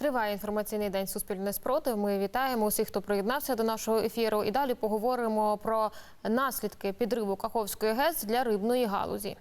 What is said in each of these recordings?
Триває інформаційний день Суспільне спротив. Ми вітаємо усіх, хто приєднався до нашого ефіру. І далі поговоримо про наслідки підриву Каховської ГЕС для рибної галузі.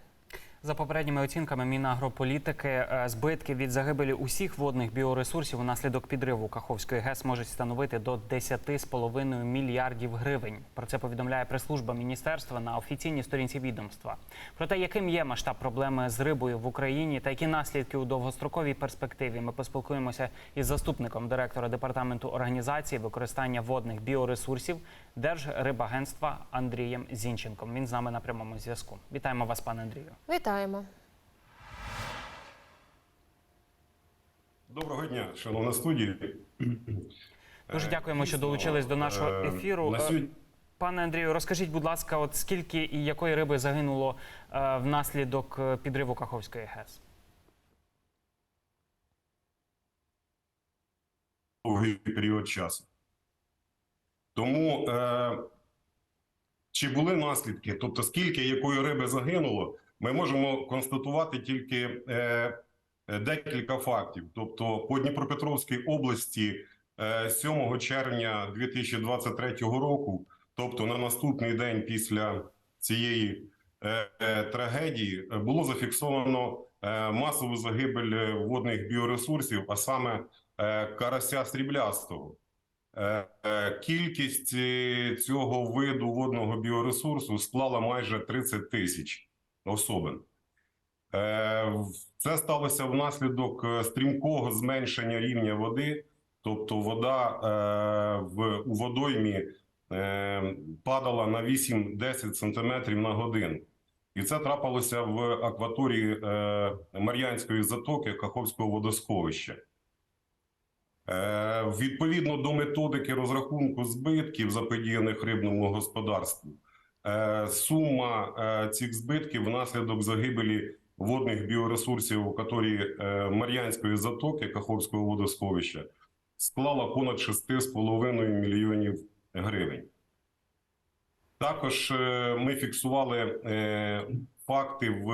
За попередніми оцінками Мінагрополітики, е, збитки від загибелі усіх водних біоресурсів унаслідок підриву Каховської ГЕС можуть становити до 10,5 мільярдів гривень. Про це повідомляє прес-служба міністерства на офіційній сторінці відомства. Про те, яким є масштаб проблеми з рибою в Україні та які наслідки у довгостроковій перспективі, ми поспілкуємося із заступником директора департаменту організації використання водних біоресурсів Держрибагентства Андрієм Зінченком. Він з нами на прямому зв'язку. Вітаємо вас, пане Андрію. Вітаємо. Доброго дня, шановна студія. Дуже дякуємо, що долучились до нашого е, ефіру. Е, Пане Андрію, розкажіть, будь ласка, от скільки і якої риби загинуло е, внаслідок підриву Каховської ГЕС? довгий період часу. Тому е, чи були наслідки, тобто скільки якої риби загинуло, ми можемо констатувати тільки е, е, декілька фактів. Тобто, по Дніпропетровській області е, 7 червня 2023 року, тобто на наступний день після цієї е, е, трагедії, е, було зафіксовано е, масову загибель е, водних біоресурсів, а саме е, карася сріблястого. Е, е, Кількість е, цього виду водного біоресурсу склала майже 30 тисяч особин. Е, Це сталося внаслідок е, стрімкого зменшення рівня води, тобто вода е, у водоймі падала на 8-10 см на годину. І це трапилося в акваторії Мар'янської затоки Каховського водосховища. Відповідно до методики розрахунку збитків, заподіяних рибному господарству, сума е, цих збитків внаслідок загибелі водних біоресурсів у акваторії е, Мар'янської затоки Каховського водосховища склала понад 6,5 мільйонів гривень. Також е, ми фіксували е, факти в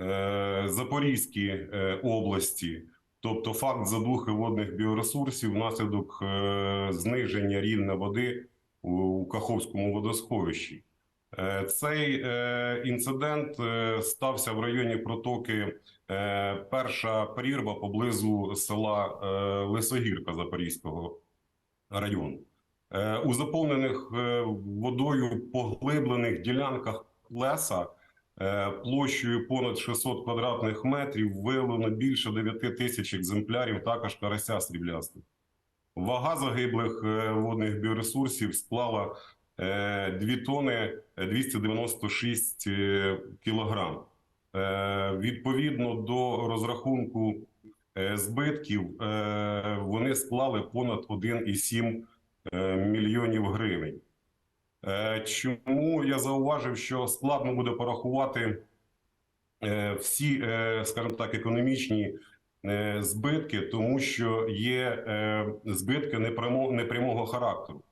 е, Запорізькій е, області, тобто факт задухи водних біоресурсів внаслідок е, зниження рівня води у Каховському водосховищі. Е, Цей е, інцидент е, стався в районі протоки перша прірва поблизу села Лисогірка Запорізького району. У заповнених водою поглиблених ділянках леса площею понад 600 квадратних метрів виявлено більше 9 тисяч екземплярів також карася сріблястих. Вага загиблих водних біоресурсів склала 2 тони 296 е, кілограм. Е, Відповідно до розрахунку е, збитків, е, вони склали понад 1,7 е, мільйонів гривень. Е, Чому я зауважив, що складно буде порахувати е, всі, е, скажімо так, економічні е, збитки, тому що є е, збитки непрямо- непрямого характеру.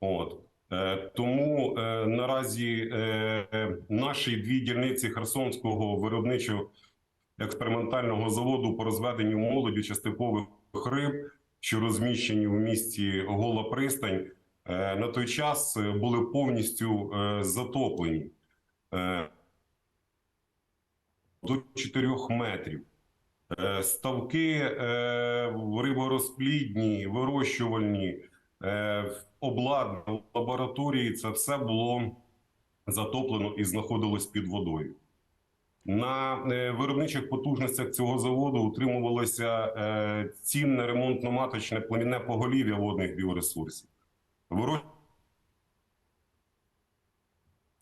От. Е, Тому е, наразі е, наші дві дільниці Херсонського виробничого експериментального заводу по розведенню молоді частикових риб, що розміщені в місті Гола Пристань, на той час були повністю затоплені до 4 метрів. Ставки риборозплідні, вирощувальні, е, обладнання лабораторії це все було затоплено і знаходилось під водою. На е, виробничих потужностях цього заводу утримувалося е, цінне ремонтно-маточне племінне поголів'я водних біоресурсів.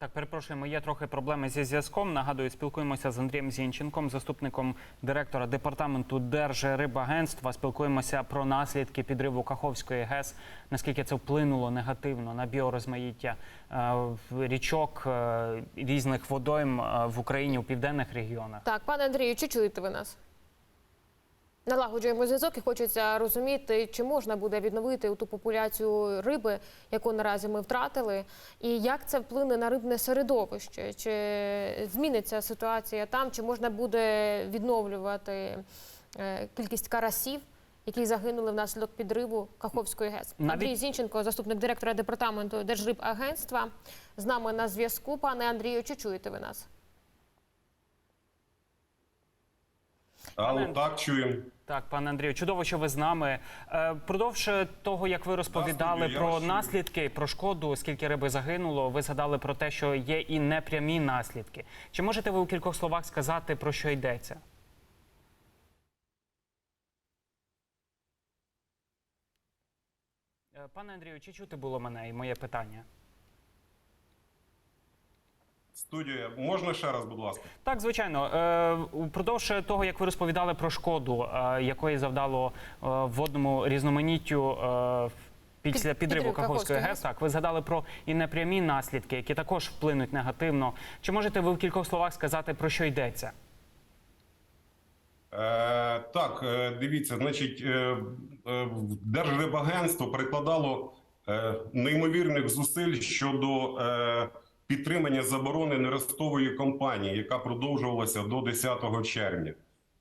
Так, перепрошуємо, є трохи проблеми зі зв'язком. Нагадую, спілкуємося з Андрієм Зінченком, заступником директора департаменту Держрибагентства. Спілкуємося про наслідки підриву Каховської ГЕС, наскільки це вплинуло негативно на біорозмаїття е, річок е, різних водойм е, в Україні у південних регіонах. Так, пане Андрію, чи чуєте ви нас? Налагоджуємо зв'язок і хочеться розуміти, чи можна буде відновити ту популяцію риби, яку наразі ми втратили, і як це вплине на рибне середовище, чи зміниться ситуація там, чи можна буде відновлювати е, кількість карасів, які загинули внаслідок підриву Каховської ГЕС. Навіть- Андрій Зінченко, заступник директора департаменту Держрибагентства, з нами на зв'язку. Пане Андрію, чи чуєте ви нас? Але Пане- так чуємо. Так, пане Андрію, чудово, що ви з нами. Е, Продовж того, як ви розповідали про чую. наслідки, про шкоду, скільки риби загинуло, ви згадали про те, що є і непрямі наслідки. Чи можете ви у кількох словах сказати, про що йдеться? Е, Пане Андрію, чи чути було мене і моє питання? Студія, можна ще раз, будь ласка? Так, звичайно. Е, Упродовж того, як ви розповідали про шкоду, е, якої завдало е, водному різноманіттю після підриву підрив Каховської ГЕС, так ви згадали про і непрямі наслідки, які також вплинуть негативно. Чи можете ви в кількох словах сказати про що йдеться? Е, так, дивіться, значить, е, е, Держрибагентство прикладало е, неймовірних зусиль щодо е, підтримання заборони нерестової кампанії, яка продовжувалася до 10 червня.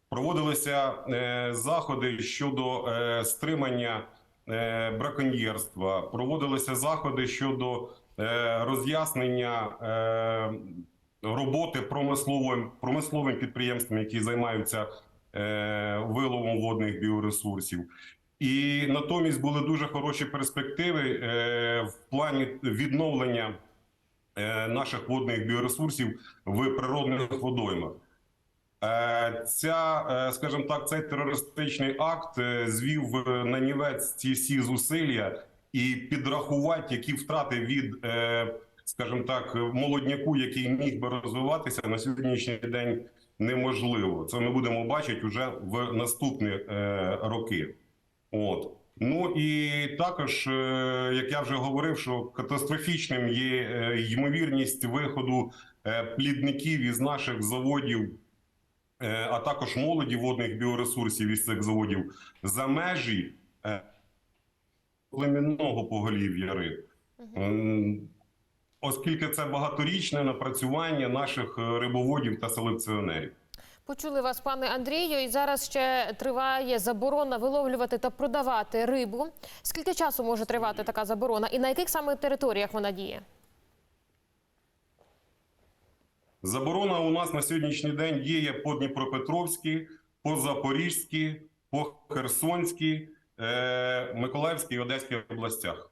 Проводилися е, заходи щодо е, стримання е, браконьєрства, проводилися заходи щодо е, роз'яснення е, роботи промисловим, промисловим підприємствам, які займаються е, виловом водних біоресурсів. І натомість були дуже хороші перспективи е, в плані відновлення наших водних біоресурсів в природних водоймах. Е, Ця, е, скажімо так, цей терористичний акт е, звів в нанівець ці всі зусилля і підрахувати, які втрати від, е, скажімо так, молодняку, який міг би розвиватися на сьогоднішній день, неможливо. Це ми будемо бачити вже в наступні е, роки. От. Ну і також, е, як я вже говорив, що катастрофічним є е, ймовірність виходу е, плідників із наших заводів, а також молоді водних біоресурсів із цих заводів за межі племінного поголів'я риб. Оскільки це багаторічне напрацювання наших рибоводів та селекціонерів. Почули вас, пане Андрію, і зараз ще триває заборона виловлювати та продавати рибу. Скільки часу може тривати така заборона, і на яких саме територіях вона діє? Заборона у нас на сьогоднішній день діє по Дніпропетровській, по Запорізькій, по Херсонській, е, Миколаївській і Одеській областях.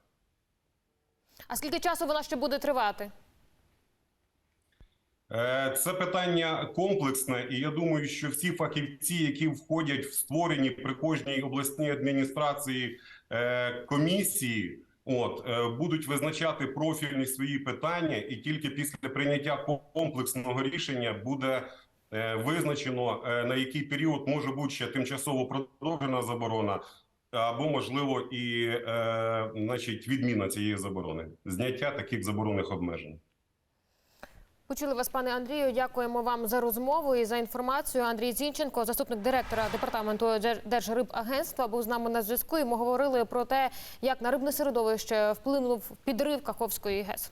А скільки часу вона ще буде тривати? Е, Це питання комплексне, і я думаю, що всі фахівці, які входять в створені при кожній обласній адміністрації е, комісії, от е, будуть визначати профільні свої питання, і тільки після прийняття комплексного рішення буде визначено на який період може бути ще тимчасово продовжена заборона. Або можливо і е, значить відміна цієї заборони, зняття таких заборонних обмежень. Почули вас, пане Андрію. Дякуємо вам за розмову і за інформацію. Андрій Зінченко, заступник директора департаменту Держ- Держрибагентства, був з нами на зв'язку. І ми говорили про те, як на рибне середовище вплинув підрив Каховської ГЕС.